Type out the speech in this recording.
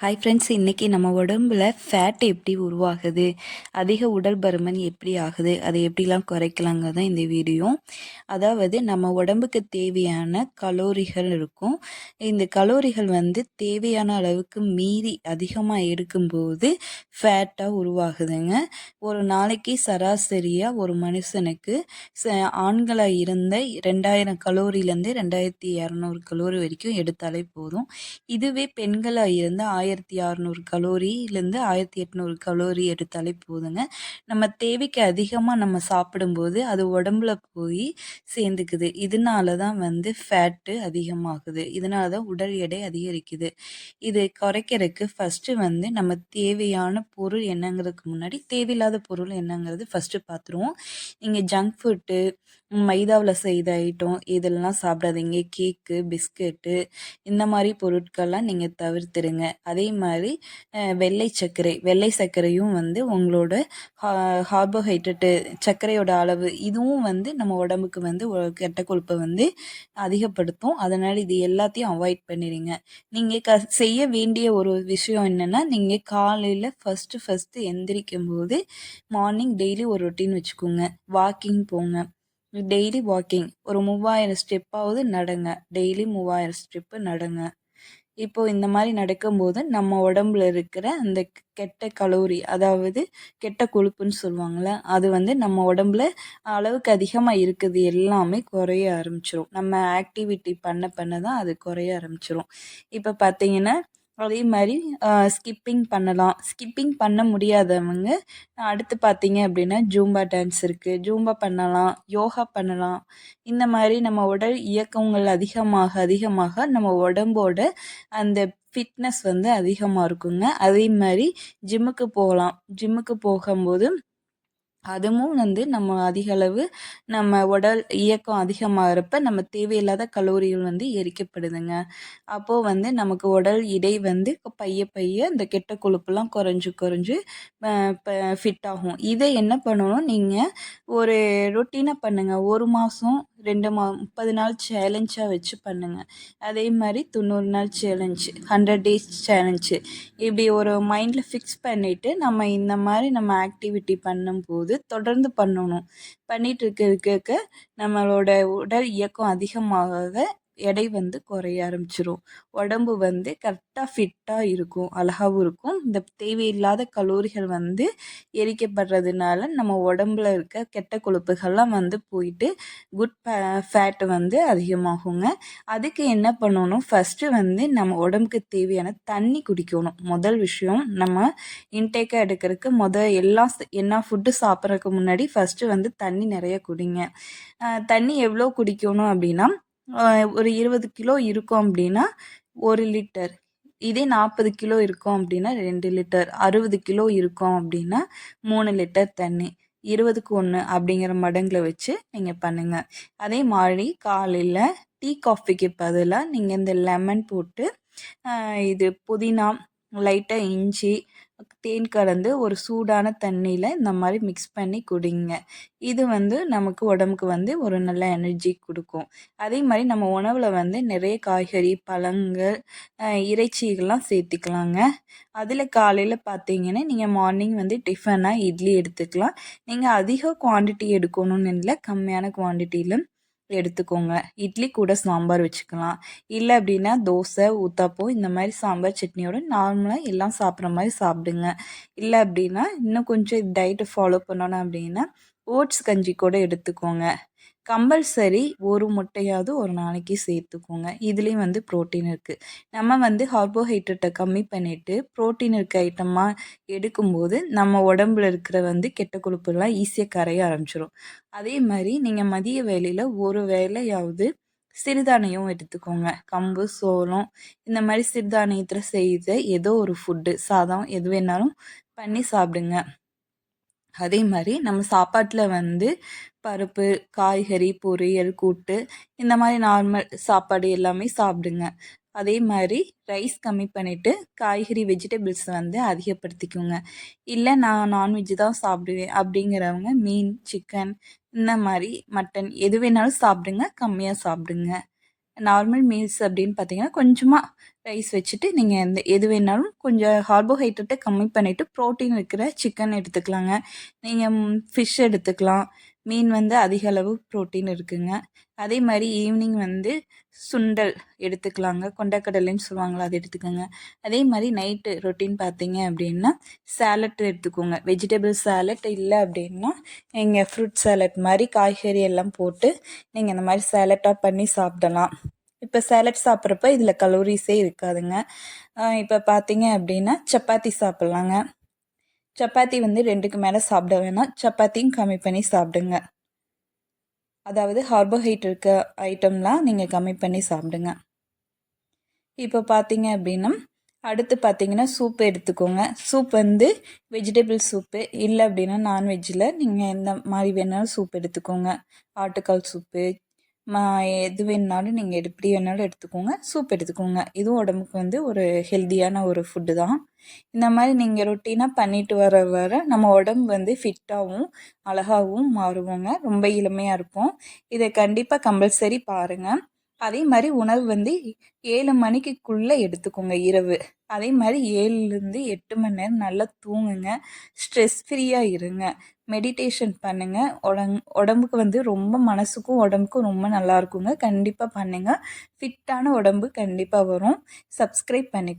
Hi friends இன்றைக்கி நம்ம உடம்புல ஃபேட் எப்படி உருவாகுது? அதிக உடல் பருமன் எப்படி ஆகுது? அதை எப்படிலாம் குறைக்கலாங்க தான் இந்த வீடியோ அதாவது நம்ம உடம்புக்கு தேவையான கலோரிகள் இருக்கும். இந்த கலோரிகள் வந்து தேவையான அளவுக்கு மீறி அதிகமாக எடுக்கும்போது ஃபேட்டாக உருவாகுதுங்க. ஒரு நாளைக்கு சராசரியாக ஒரு மனுஷனுக்கு ச ஆண்களாக இருந்த ரெண்டாயிரம் கலோரியிலேருந்து ரெண்டாயிரத்தி இரநூறு கலோரி வரைக்கும் எடுத்தாலே போதும். இதுவே பெண்களாக இருந்த ஆயிரத்தி அறநூறு கலோரியிலேருந்து ஆயிரத்தி எட்நூறு கலோரி எடுத்தாலே போதுங்க. நம்ம தேவைக்கு அதிகமாக நம்ம சாப்பிடும்போது அது உடம்புல போய் சேர்ந்துக்குது. இதனால தான் வந்து ஃபேட்டு அதிகமாகுது. இதனால தான் உடல் எடை அதிகரிக்குது. இது குறைக்கிறதுக்கு ஃபஸ்ட்டு வந்து நம்ம தேவையான பொருள் என்னங்கிறதுக்கு முன்னாடி தேவையில்லாத பொருள் என்னங்கிறது ஃபஸ்ட்டு பார்த்துருவோம் நீங்கள் ஜங்க் ஃபுட்டு மைதாவில் செய்த ஐட்டம் இதெல்லாம் சாப்பிடாதீங்க. கேக்கு பிஸ்கெட்டு இந்த மாதிரி பொருட்கள்லாம் நீங்கள் தவிர்த்துடுங்க அதே அதே மாதிரி வெள்ளை சர்க்கரை வெள்ளை சர்க்கரையும் வந்து உங்களோட ஹா கார்போஹைட்ரேட்டு சர்க்கரையோட அளவு இதுவும் வந்து நம்ம உடம்புக்கு வந்து கெட்ட கொழுப்பை வந்து அதிகப்படுத்தும். அதனால் இது எல்லாத்தையும் அவாய்ட் பண்ணிடுங்க. நீங்கள் க செய்ய வேண்டிய ஒரு விஷயம் என்னென்னா நீங்கள் காலையில் ஃபஸ்ட்டு ஃபஸ்ட்டு எந்திரிக்கும் போது மார்னிங் டெய்லி ஒரு ரொட்டீன் வச்சுக்கோங்க. வாக்கிங் போங்க. டெய்லி வாக்கிங் ஒரு மூவாயிரம் ஸ்டெப்பாவது நடங்க. டெய்லி மூவாயிரம் ஸ்டெப்பு நடங்க. இப்போ இந்த மாதிரி நடக்கும்போது நம்ம உடம்புல இருக்கிற அந்த கெட்ட கலோரி அதாவது கெட்ட கொழுப்புன்னு சொல்லுவாங்கள்ல அது வந்து நம்ம உடம்புல அளவுக்கு அதிகமாக இருக்குது எல்லாமே குறைய ஆரம்பிச்சிரும். நம்ம ஆக்டிவிட்டி பண்ண பண்ண தான் அது குறைய ஆரம்பிச்சிரும். இப்போ பார்த்தீங்கன்னா அதே மாதிரி ஸ்கிப்பிங் பண்ணலாம். ஸ்கிப்பிங் பண்ண முடியாதவங்க அடுத்து பார்த்தீங்க அப்படின்னா ஜூம்பா டான்ஸ் இருக்குது ஜூம்பா பண்ணலாம் யோகா பண்ணலாம். இந்த மாதிரி நம்ம உடல் இயக்கங்கள் அதிகமாக அதிகமாக நம்ம உடம்போட அந்த ஃபிட்னஸ் வந்து அதிகமாக இருக்குங்க. அதே மாதிரி ஜிம்முக்கு போகலாம். ஜிம்முக்கு போகும்போது அதுவும் வந்து நம்ம அதிக அளவு நம்ம உடல் இயக்கம் அதிகமாகிறப்ப நம்ம தேவையில்லாத கலோரிகள் வந்து எரிக்கப்படுதுங்க. அப்போது வந்து நமக்கு உடல் இடை வந்து பைய பைய இந்த கெட்ட கொழுப்புலாம் குறைஞ்சு குறைஞ்சு ஃபிட் ஆகும். இதை என்ன பண்ணணும்? நீங்கள் ஒரு ரொட்டீனாக பண்ணுங்கள் ஒரு மாதம் ரெண்டு மா முப்பது நாள் சேலஞ்சாக வச்சு பண்ணுங்கள் அதே மாதிரி தொண்ணூறு நாள் சேலஞ்ச் ஹண்ட்ரட் டேஸ் சேலஞ்சு இப்படி ஒரு மைண்டில் ஃபிக்ஸ் பண்ணிவிட்டு நம்ம இந்த மாதிரி நம்ம ஆக்டிவிட்டி பண்ணும்போது தொடர்ந்து பண்ணணும். பண்ணிகிட்டு இருக்க இருக்க நம்மளோட உடல் இயக்கம் அதிகமாக எடை வந்து குறைய ஆரம்பிச்சிரும். உடம்பு வந்து கரெக்டாக ஃபிட்டாக இருக்கும் அழகாகவும் இருக்கும். இந்த தேவையில்லாத கலோரிகள் வந்து எரிக்கப்படுறதுனால நம்ம உடம்புல இருக்க கெட்ட கொழுப்புகள்லாம் வந்து போயிட்டு குட் ஃபேட் வந்து அதிகமாகுங்க. அதுக்கு என்ன பண்ணணும்? ஃபஸ்ட்டு வந்து நம்ம உடம்புக்கு தேவையான தண்ணி குடிக்கணும். முதல் விஷயம் நம்ம இன்டேக்காக எடுக்கிறதுக்கு முதல் எல்லாம் என்ன ஃபுட்டு சாப்பிட்றதுக்கு முன்னாடி ஃபஸ்ட்டு வந்து தண்ணி நிறைய குடிங்க. தண்ணி எவ்வளோ குடிக்கணும் அப்படின்னா ஒரு இருபது கிலோ இருக்கும் அப்படின்னா ஒரு லிட்டர். இதே நாற்பது கிலோ இருக்கும் அப்படின்னா ரெண்டு லிட்டர். அறுபது கிலோ இருக்கும் அப்படின்னா மூணு லிட்டர் தண்ணி. இருபதுக்கு ஒன்று அப்படிங்கிற மடங்கில் வச்சு நீங்கள் பண்ணுங்கள் அதே மாதிரி காலையில் டீ காஃபிக்கு பதிலாக நீங்கள் இந்த லெமன் போட்டு இது புதினா லைட்டாக இஞ்சி தேன் கலந்து ஒரு சூடான தண்ணியில் இந்த மாதிரி மிக்ஸ் பண்ணி குடிங்க. இது வந்து நமக்கு உடம்புக்கு வந்து ஒரு நல்ல எனர்ஜி கொடுக்கும். அதே மாதிரி நம்ம உணவில் வந்து நிறைய காய்கறி பழங்கள் இறைச்சிகள்லாம் சேர்த்துக்கலாங்க. அதில் காலையில் பார்த்தீங்கன்னா நீங்கள் மார்னிங் வந்து டிஃபனாக இட்லி எடுத்துக்கலாம். நீங்கள் அதிக குவான்டிட்டி எடுக்கணும்னு இல்லை கம்மியான குவான்டிட்டியில் எடுத்துக்கோங்க. இட்லி கூட சாம்பார் வச்சுக்கலாம். இல்லை அப்படின்னா தோசை ஊத்தாப்போ இந்த மாதிரி சாம்பார் சட்னியோட நார்மலாக எல்லாம் சாப்பிட்ற மாதிரி சாப்பிடுங்க. இல்லை அப்படின்னா இன்னும் கொஞ்சம் டயட்டை ஃபாலோ பண்ணணும் அப்படின்னா ஓட்ஸ் கஞ்சி கூட எடுத்துக்கோங்க. கம்பல்சரி ஒரு முட்டையாவது ஒரு நாளைக்கு சேர்த்துக்கோங்க. இதுலேயும் வந்து ப்ரோட்டீன் இருக்குது நம்ம வந்து கார்போஹைட்ரேட்டை கம்மி பண்ணிவிட்டு ப்ரோட்டீன் இருக்க ஐட்டமாக எடுக்கும்போது நம்ம உடம்புல இருக்கிற வந்து கெட்ட கொழுப்புலாம் ஈஸியாக கரைய ஆரம்பிச்சிடும் அதே மாதிரி நீங்கள் மதிய வேலையில் ஒரு வேலையாவது சிறுதானியம் எடுத்துக்கோங்க. கம்பு சோளம் இந்த மாதிரி சிறுதானியத்தில் செய்த ஏதோ ஒரு ஃபுட்டு சாதம் எது வேணாலும் பண்ணி சாப்பிடுங்க. அதே மாதிரி நம்ம சாப்பாட்டில் வந்து பருப்பு காய்கறி பொரியல் கூட்டு இந்த மாதிரி நார்மல் சாப்பாடு எல்லாமே சாப்பிடுங்க. அதே மாதிரி ரைஸ் கம்மி பண்ணிவிட்டு காய்கறி வெஜிடபிள்ஸ் வந்து அதிகப்படுத்திக்கோங்க. இல்லை நான் நான்வெஜ் தான் சாப்பிடுவேன் அப்படிங்கிறவங்க மீன் சிக்கன் இந்த மாதிரி மட்டன் எது வேணாலும் சாப்பிடுங்க கம்மியாக சாப்பிடுங்க. நார்மல் மீல்ஸ் அப்படின்னு பார்த்தீங்கன்னா கொஞ்சமாக ரைஸ் வச்சுட்டு நீங்கள் எந்த எது வேணாலும் கொஞ்சம் கார்போஹைட்ரேட்டை கம்மி பண்ணிவிட்டு ப்ரோட்டீன் இருக்கிற சிக்கன் எடுத்துக்கலாங்க. நீங்கள் ஃபிஷ் எடுத்துக்கலாம். மீன் வந்து அதிக அளவு ப்ரோட்டீன் இருக்குங்க. அதே மாதிரி ஈவினிங் வந்து சுண்டல் எடுத்துக்கலாங்க. கொண்டக்கடலைன்னு சொல்லுவாங்களா அது எடுத்துக்கோங்க. அதே மாதிரி நைட்டு ரொட்டீன் பார்த்தீங்க அப்படின்னா சேலட் எடுத்துக்கோங்க. வெஜிடபிள் சேலட் இல்லை அப்படின்னா நீங்கள் ஃப்ரூட் சேலட் மாதிரி காய்கறி எல்லாம் போட்டு நீங்கள் இந்த மாதிரி சேலட்டாக பண்ணி சாப்பிடலாம். இப்போ சேலட் சாப்பிட்றப்ப இதில் கலோரிஸே இருக்காதுங்க. இப்போ பார்த்தீங்க அப்படின்னா சப்பாத்தி சாப்பிட்லாங்க. சப்பாத்தி வந்து ரெண்டுக்கு மேலே சாப்பிட வேணாம். சப்பாத்தியும் கம்மி பண்ணி சாப்பிடுங்க. அதாவது கார்போஹைட்ரேட் இருக்க ஐட்டம்லாம் நீங்கள் கம்மி பண்ணி சாப்பிடுங்க. இப்போ பார்த்தீங்க அப்படின்னா அடுத்து பார்த்தீங்கன்னா சூப் எடுத்துக்கோங்க. சூப் வந்து வெஜிடபிள் சூப்பு இல்லை அப்படின்னா நான்வெஜ்ஜில் நீங்கள் எந்த மாதிரி வேணாலும் சூப் எடுத்துக்கோங்க. ஆட்டுக்கால் சூப்பு எது வேணுனாலும் நீங்கள் எப்படி வேணாலும் எடுத்துக்கோங்க. சூப் எடுத்துக்கோங்க. இதுவும் உடம்புக்கு வந்து ஒரு ஹெல்த்தியான ஒரு ஃபுட்டு தான். இந்த மாதிரி நீங்கள் ரொட்டீனாக பண்ணிட்டு வர வர நம்ம உடம்பு வந்து ஃபிட்டாகவும் அழகாகவும் மாறுவோங்க. ரொம்ப இளமையாக இருப்போம் இதை கண்டிப்பாக கம்பல்சரி பாருங்கள் அதே மாதிரி உணவு வந்து ஏழு மணிக்குள்ளே எடுத்துக்கோங்க இரவு. அதே மாதிரி ஏழுலேருந்து எட்டு மணி நேரம் நல்லா தூங்குங்க. ஸ்ட்ரெஸ் ஃப்ரீயாக இருங்க. மெடிடேஷன் பண்ணுங்கள் உடங் உடம்புக்கு வந்து ரொம்ப மனசுக்கும் உடம்புக்கும் ரொம்ப நல்லா இருக்குங்க. கண்டிப்பாக பண்ணுங்கள் ஃபிட்டான உடம்பு கண்டிப்பாக வரும். சப்ஸ்கிரைப் பண்ணிக்கோ